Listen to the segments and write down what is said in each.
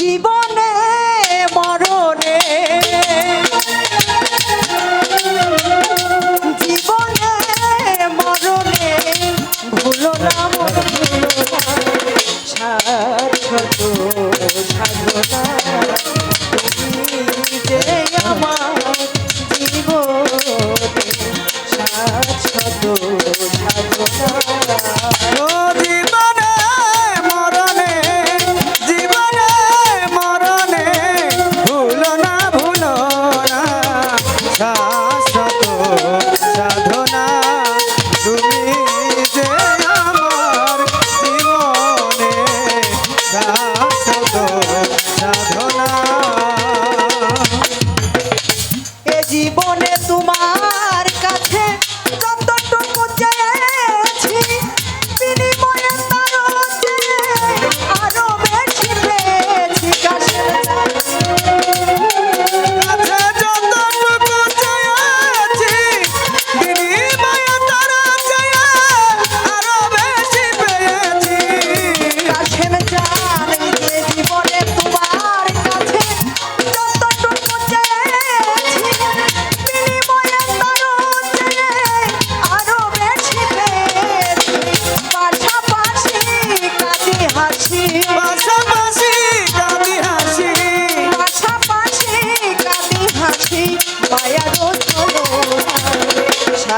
জীবনে মরণে। জীবনে মরণে ভুলো না ভুলো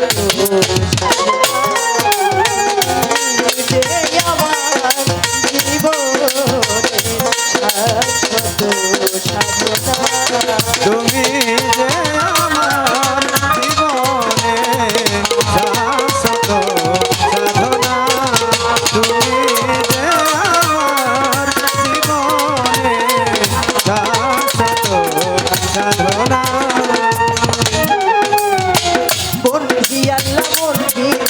জানো আল্লাহ মন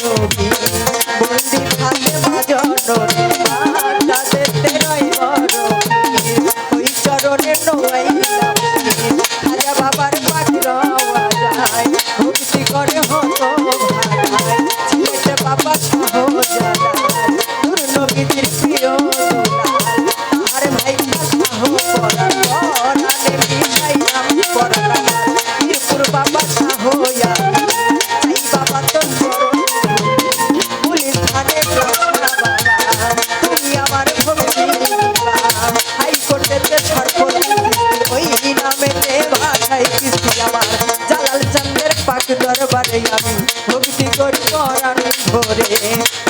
মেলে ভাষায় কৃষ্টি আমার। জালাল চন্দ্রের পাক দরবারে আমি ভক্তি করি পরাণ ভরে।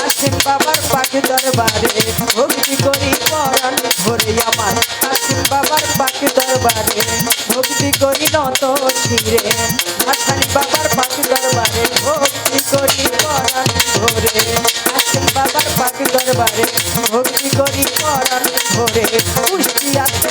আসিম বাবার পাক দরবারে ভক্তি করি পরাণ ভরে আমার। আসিম বাবার পাক দরবারে ভক্তি করি নত শিরে। ভাসানি বাবার পাক দরবারে ভক্তি করি পরাণ ভরে। আসিম বাবার পাক দরবারে ভক্তি করি পরাণ ভরে। পুষ্টি আসতে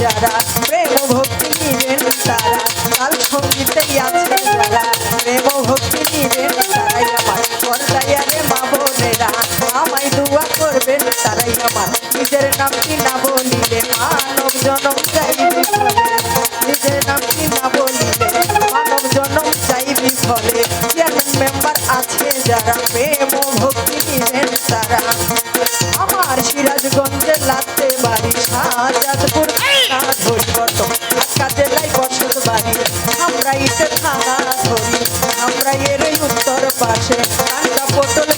যারা প্রেম ভক্তি নিবেন তারা কাল সঙ্গীতেই আছেন যারা প্রেম ভক্তি নিবেন তারাই আমার পর্দায়ারে মা বোনেরা, আমায় দোয়া করবেন তারাই আমার। নিজের নামটি না বলিলে, মানব জনম ফলে। নিজের নামটি না বলিলে, মানব জনম চাইবি ফলে। চেয়ারম্যান মেম্বার আছে যারা প্রেম ভক্তি নিবেন তারা। আমার সিরাজগঞ্জে লাগতে বাড়ি শাহজাদপুর পাশে। কান্তা পটল